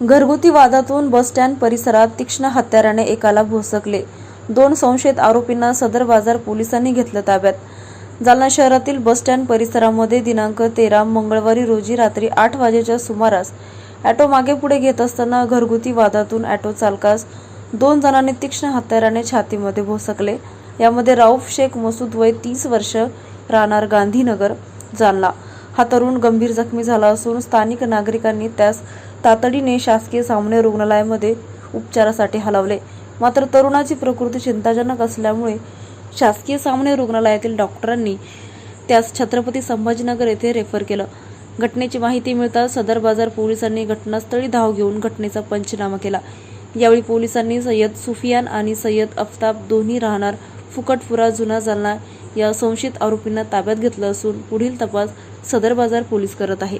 घरगुती वादातून बसस्टँड परिसरात तीक्ष्ण हत्याराने एकाला भोसकले. दोन संशयित आरोपींना सदर बाजार पोलिसांनी घेतलं ताब्यात. जालना शहरातील बसस्टँड परिसरामध्ये दिनांक तेरा मंगळवारी रोजी रात्री आठ वाजेच्या सुमारास ॲटो मागे पुढे घेत असताना घरगुती वादातून ॲटो चालकास दोन जणांनी तीक्ष्ण हत्याराने छातीमध्ये भोसकले. यामध्ये राऊफ शेख मसूद वय तीस वर्ष राहणार गांधीनगर जालना. हा तरुण गंभीर जखमी झाला असून स्थानिक नागरिकांनी त्यास तातडीने शासकीय सामान्य रुग्णालयामध्ये उपचारासाठी हलवले. मात्र तरुणाची प्रकृती चिंताजनक असल्यामुळे शासकीय सामान्य रुग्णालयातील डॉक्टरांनी त्यास छत्रपती संभाजीनगर येथे रेफर केलं. घटनेची माहिती मिळताच सदर बाजार पोलिसांनी घटनास्थळी धाव घेऊन घटनेचा पंचनामा केला. यावेळी पोलिसांनी सय्यद सुफियान आणि सय्यद अफताब दोन्ही राहणार फुकटपुरा जुना जालना या संशयित आरोपींना ताब्यात घेतलं असून पुढील तपास सदर बाजार पोलीस करत आहे.